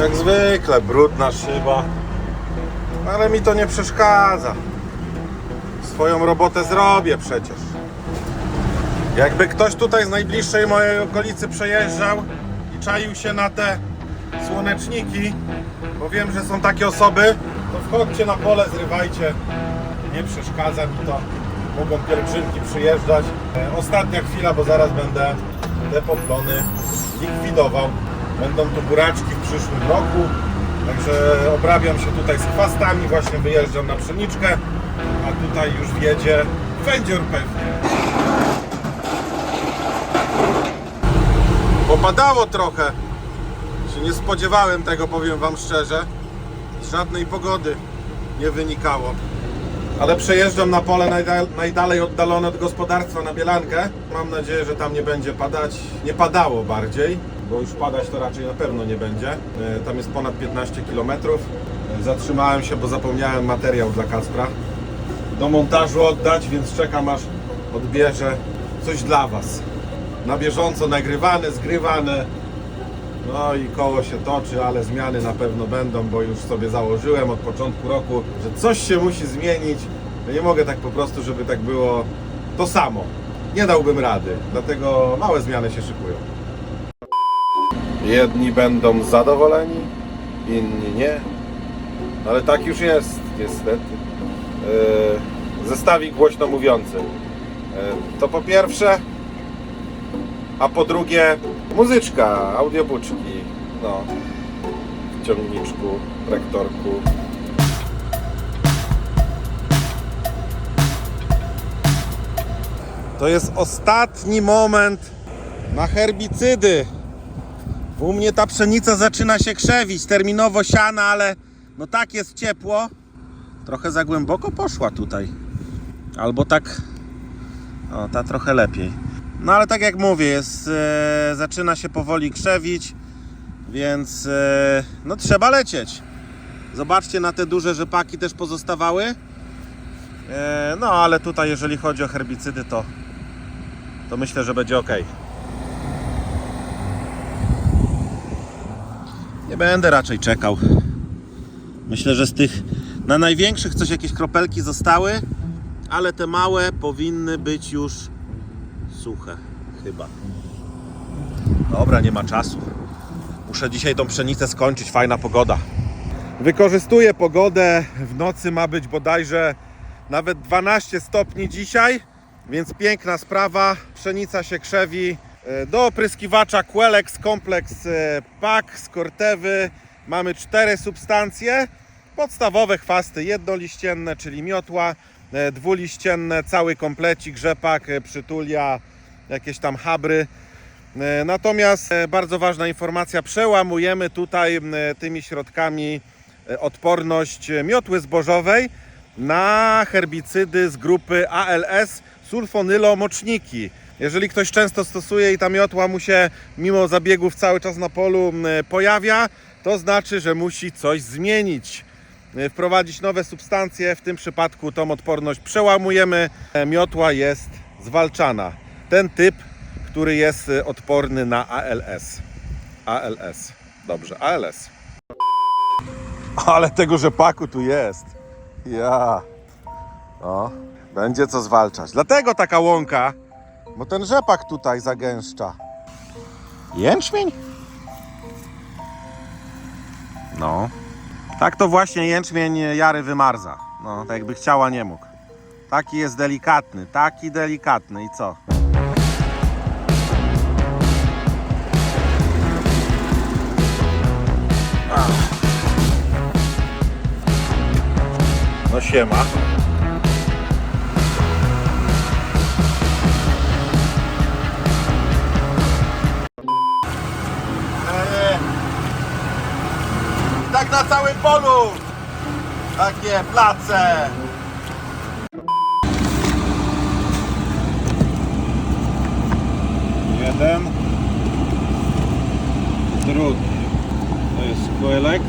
Jak zwykle, brudna szyba. Ale mi to nie przeszkadza. Swoją robotę zrobię przecież. Jakby ktoś tutaj z najbliższej mojej okolicy przejeżdżał i czaił się na te słoneczniki, bo wiem, że są takie osoby, to wchodźcie na pole, zrywajcie. Nie przeszkadza mi to. Mogą pielgrzymki przyjeżdżać. E, Ostatnia chwila, bo zaraz będę te poplony likwidował. Będą tu buraczki przyszłym roku. Także obrabiam się tutaj z chwastami, właśnie wyjeżdżam na pszeniczkę, a tutaj już wjedzie wędzior pewnie. Popadało trochę. Się nie spodziewałem tego, powiem Wam szczerze. Z żadnej pogody nie wynikało. Ale przejeżdżam na pole najda- najdalej oddalone od gospodarstwa na Bielankę. Mam nadzieję, że tam nie będzie padać. Nie padało bardziej, bo już padać to raczej na pewno nie będzie. E, Tam jest ponad 15 km. E, Zatrzymałem się, bo zapomniałem materiał dla Kacpra do montażu oddać, więc czekam aż odbierze coś dla Was. Na bieżąco nagrywane, zgrywane. No i koło się toczy, ale zmiany na pewno będą, bo już sobie założyłem od początku roku, że coś się musi zmienić. Nie mogę tak po prostu, żeby tak było to samo. Nie dałbym rady, dlatego małe zmiany się szykują. Jedni będą zadowoleni, inni nie. Ale tak już jest, niestety. Yy, zestawik głośno mówiący. Yy, to po pierwsze, a po drugie muzyczka, audiobuczki, no, w ciągniczku, rektorku. To jest ostatni moment na herbicydy. U mnie ta pszenica zaczyna się krzewić, terminowo siana, ale no tak jest ciepło. Trochę za głęboko poszła tutaj. Albo tak, o ta trochę lepiej. No ale tak jak mówię, jest, e, zaczyna się powoli krzewić, więc e, no trzeba lecieć. Zobaczcie, na te duże rzepaki też pozostawały. E, no ale tutaj jeżeli chodzi o herbicydy, to, to myślę, że będzie ok. Nie będę raczej czekał. Myślę, że z tych na największych coś jakieś kropelki zostały, ale te małe powinny być już suche, chyba. Dobra, nie ma czasu. Muszę dzisiaj tą pszenicę skończyć, fajna pogoda. Wykorzystuję pogodę, w nocy ma być bodajże nawet 12 stopni dzisiaj, więc piękna sprawa. Pszenica się krzewi. E, Do opryskiwacza Quellex Complex e, Pack z Cortewy mamy cztery substancje. Podstawowe chwasty jednoliścienne, czyli miotła, e, dwuliścienne, cały komplecik, rzepak, przytulia, jakieś tam habry. Natomiast bardzo ważna informacja, przełamujemy tutaj tymi środkami odporność miotły zbożowej na herbicydy z grupy ALS sulfonylomoczniki. Jeżeli ktoś często stosuje i ta miotła mu się mimo zabiegów cały czas na polu pojawia, to znaczy, że musi coś zmienić e, wprowadzić nowe substancje. W tym przypadku tą odporność przełamujemy. E, Miotła jest zwalczana. Ten typ, który jest e, odporny na ALS. ALS. Dobrze, ALS. Ale tego rzepaku tu jest. Ja. O, będzie co zwalczać. Dlatego taka łąka, bo ten rzepak tutaj zagęszcza. Jęczmień? No. Tak to właśnie jęczmień Jary wymarza. No, tak jakby chciała, nie mógł. Taki jest delikatny, taki delikatny i co? No siema. Na całym polu! Takie place! Jeden. Drugi. To jest Coelex.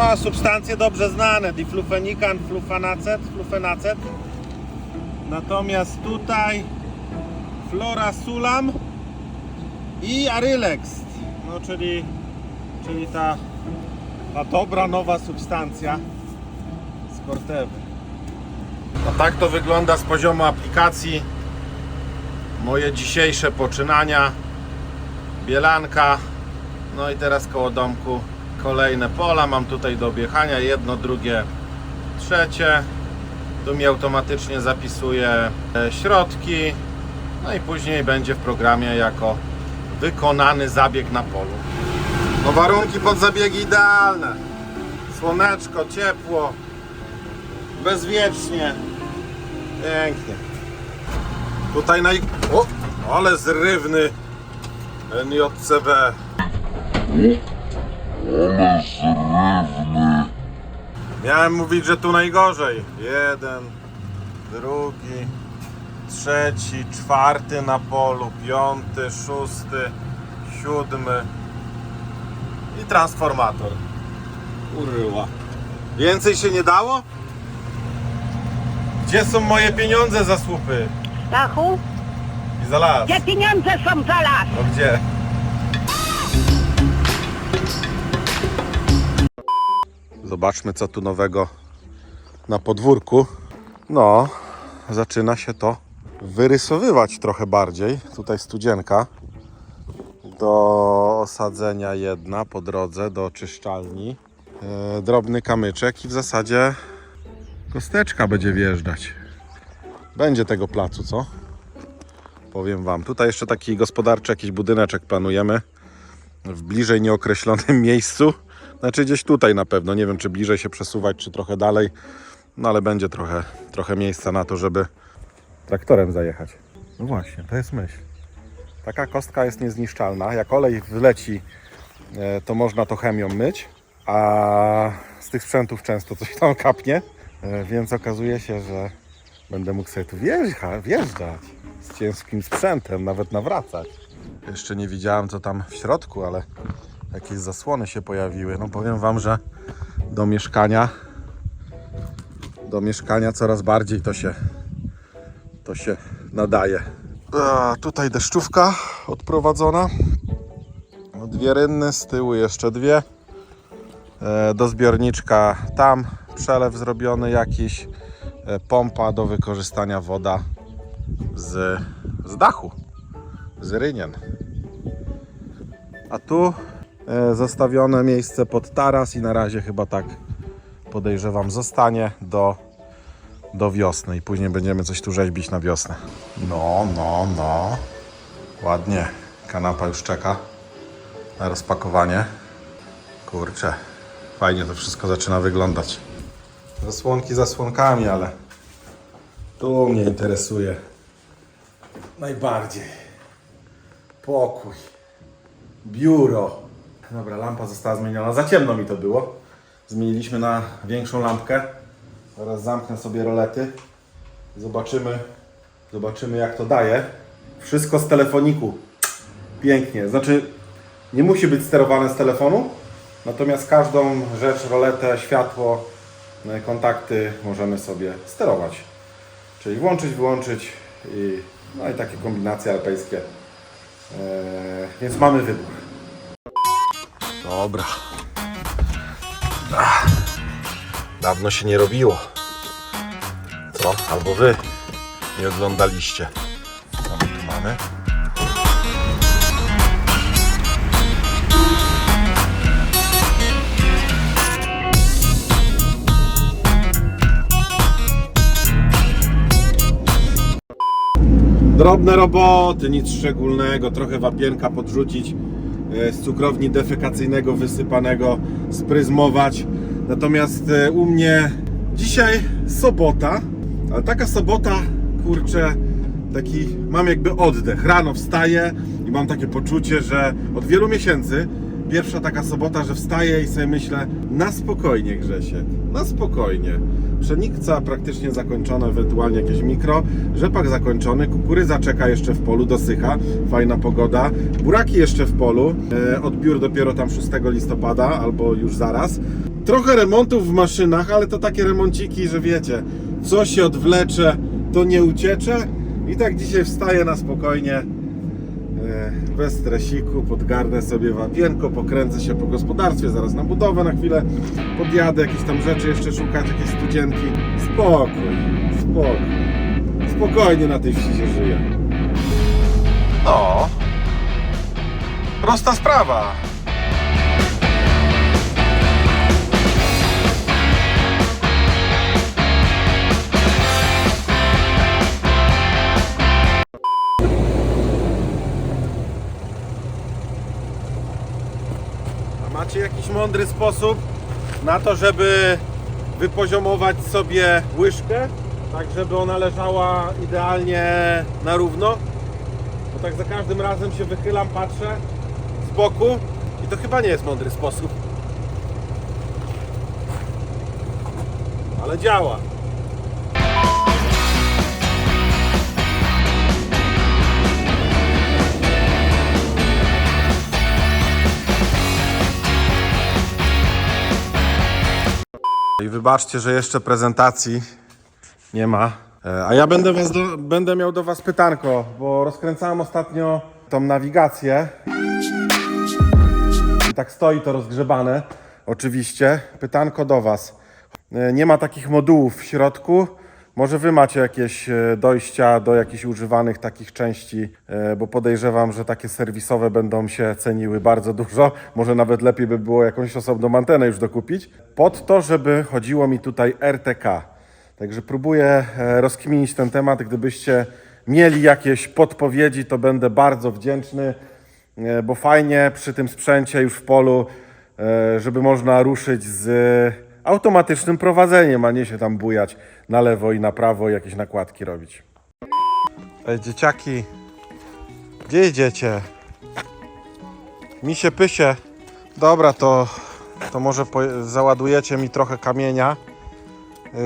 A substancje dobrze znane. Diflufenikan, flufenacet, flufenacet. Natomiast tutaj Florasulam i Arylex. No czyli, czyli ta, ta dobra nowa substancja z Cortevy. No tak to wygląda z poziomu aplikacji. Moje dzisiejsze poczynania. Bielanka. No i teraz koło domku kolejne pola. Mam tutaj do objechania. Jedno, drugie, trzecie. Tu mi automatycznie zapisuje e, środki. No i później będzie w programie jako wykonany zabieg na polu. No warunki pod zabiegi idealne. Słoneczko, ciepło, bezwiecznie. Pięknie. Tutaj naj... O, ale zrywny NJCB. Miałem mówić, że tu najgorzej. Jeden, drugi, trzeci, czwarty na polu, piąty, szósty, siódmy transformator. Uryła. Więcej się nie dało? Gdzie są moje pieniądze za słupy? Stachu, I za las. gdzie pieniądze są za las? No gdzie? Zobaczmy, co tu nowego na podwórku. No, zaczyna się to wyrysowywać trochę bardziej. Tutaj studzienka do osadzenia jedna po drodze do oczyszczalni. E, drobny kamyczek i w zasadzie kosteczka będzie wjeżdżać. Będzie tego placu, co? powiem Wam. Tutaj jeszcze taki gospodarczy jakiś budyneczek planujemy w bliżej nieokreślonym miejscu. Znaczy gdzieś tutaj na pewno. Nie wiem, czy bliżej się przesuwać, czy trochę dalej. No ale będzie trochę, trochę miejsca na to, żeby traktorem zajechać. No właśnie, to jest myśl. Taka kostka jest niezniszczalna. Jak olej wleci, e, to można to chemią myć, a z tych sprzętów często coś tam kapnie, e, więc okazuje się, że będę mógł sobie tu wjeżdżać, wjeżdżać z ciężkim sprzętem, nawet nawracać. Jeszcze nie widziałem co tam w środku, ale jakieś zasłony się pojawiły. No powiem Wam, że do mieszkania do mieszkania coraz bardziej to się to się nadaje. Tutaj deszczówka odprowadzona. No, Dwie rynny, z tyłu jeszcze dwie. E, Do zbiorniczka tam przelew zrobiony jakiś. E, Pompa do wykorzystania woda z, z dachu, z rynien. A tu e, zostawione miejsce pod taras i na razie chyba tak podejrzewam zostanie do, do wiosny i później będziemy coś tu rzeźbić na wiosnę. No, no, no. Ładnie. Kanapa już czeka na rozpakowanie. Kurczę, fajnie to wszystko zaczyna wyglądać. Zasłonki zasłonkami, ale tu mnie interesuje najbardziej. Pokój, biuro. Dobra, lampa została zmieniona. Za ciemno mi to było. Zmieniliśmy na większą lampkę. Teraz zamknę sobie rolety. Zobaczymy, zobaczymy jak to daje. Wszystko z telefoniku. Pięknie. Znaczy, nie musi być sterowane z telefonu. Natomiast każdą rzecz, roletę, światło, e, kontakty możemy sobie sterować. Czyli włączyć, wyłączyć i, no i takie kombinacje alpejskie. Eee, więc mamy wybór. Dobra. Dawno się nie robiło. Albo wy nie oglądaliście. Co tu mamy? Drobne roboty, nic szczególnego, trochę wapienka podrzucić, e, z cukrowni defekacyjnego wysypanego, spryzmować. Natomiast e, u mnie dzisiaj sobota, ale taka sobota, kurczę, taki mam jakby oddech. Rano wstaję i mam takie poczucie, że od wielu miesięcy pierwsza taka sobota, że wstaję i sobie myślę, na spokojnie Grzesiek, na spokojnie. Pszenica praktycznie zakończona, ewentualnie jakieś mikro, rzepak zakończony, kukurydza czeka jeszcze w polu, dosycha, fajna pogoda, buraki jeszcze w polu, e, odbiór dopiero tam 6 listopada albo już zaraz. Trochę remontów w maszynach, ale to takie remonciki, że wiecie, co się odwlecze, to nie uciecze. I tak dzisiaj wstaję na spokojnie, e, bez stresiku, podgarnę sobie wapienko, pokręcę się po gospodarstwie, zaraz na budowę na chwilę podjadę, jakieś tam rzeczy jeszcze szukać, jakieś studzienki. Spokój, spokój. Spokojnie na tej wsi się żyje. No. Prosta sprawa. Macie jakiś mądry sposób na to, żeby wypoziomować sobie łyżkę, tak żeby ona leżała idealnie na równo? Bo tak za każdym razem się wychylam, patrzę z boku i to chyba nie jest mądry sposób. Ale działa. I wybaczcie, że jeszcze prezentacji nie ma. E, A ja będę, was do, będę miał do Was pytanko, bo rozkręcałem ostatnio tą nawigację. I tak stoi to rozgrzebane. Oczywiście. Pytanko do Was. E, Nie ma takich modułów w środku. Może Wy macie jakieś e, dojścia do jakichś używanych takich części, e, bo podejrzewam, że takie serwisowe będą się ceniły bardzo dużo. Może nawet lepiej by było jakąś osobną antenę już dokupić. Pod to, żeby chodziło mi tutaj RTK. Także próbuję e, rozkminić ten temat. Gdybyście mieli jakieś podpowiedzi, to będę bardzo wdzięczny, bo fajnie przy tym sprzęcie już w polu, żeby można ruszyć z automatycznym prowadzeniem, a nie się tam bujać na lewo i na prawo i jakieś nakładki robić. Ej, dzieciaki, gdzie idziecie? Misie pysie. Dobra, to, to może po, załadujecie mi trochę kamienia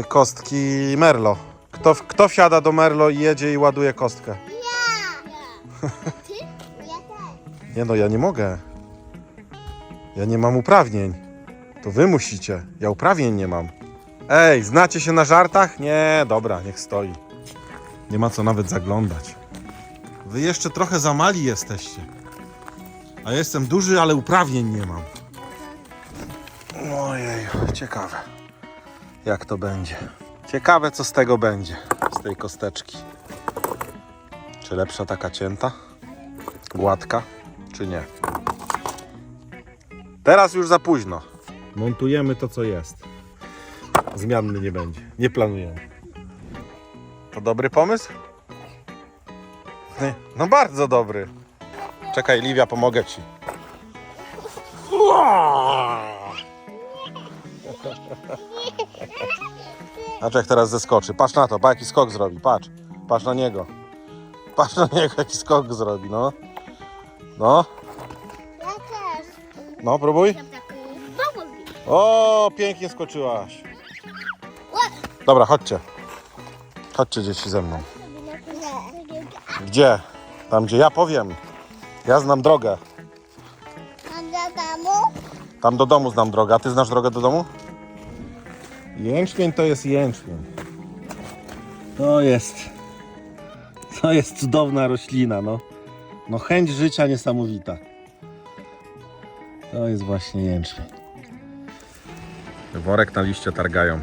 y, kostki Merlo. Kto, kto wsiada do Merlo i jedzie i ładuje kostkę? Ty? Ja też. Nie no, ja nie mogę. Ja nie mam uprawnień. To wy musicie. Ja uprawnień nie mam. Ej, znacie się na żartach? Nie, dobra, niech stoi. Nie ma co nawet zaglądać. Wy jeszcze trochę za mali jesteście. A jestem duży, ale uprawnień nie mam. Ojej, ciekawe. Jak to będzie? Ciekawe, co z tego będzie. Z tej kosteczki. Czy lepsza taka cięta? Gładka, czy nie? Teraz już za późno. Montujemy to, co jest. Zmianny nie będzie. Nie planujemy. To dobry pomysł? No bardzo dobry. Czekaj, Liwia, pomogę ci. Jak teraz zeskoczy. Patrz na to, pa jaki skok zrobi. Patrz. Patrz na niego. Patrz na niego, jaki skok zrobi, no. No, Ja też. no, próbuj. O, pięknie skoczyłaś. Dobra, chodźcie. Chodźcie dzieci ze mną. Gdzie? Tam, gdzie ja powiem. Ja znam drogę. A do domu? Tam do domu znam drogę. A ty znasz drogę do domu? Jęczmień to jest jęczmień. To jest. To jest cudowna roślina, no. No chęć życia niesamowita. To jest właśnie jęczmień. Worek na liście targają.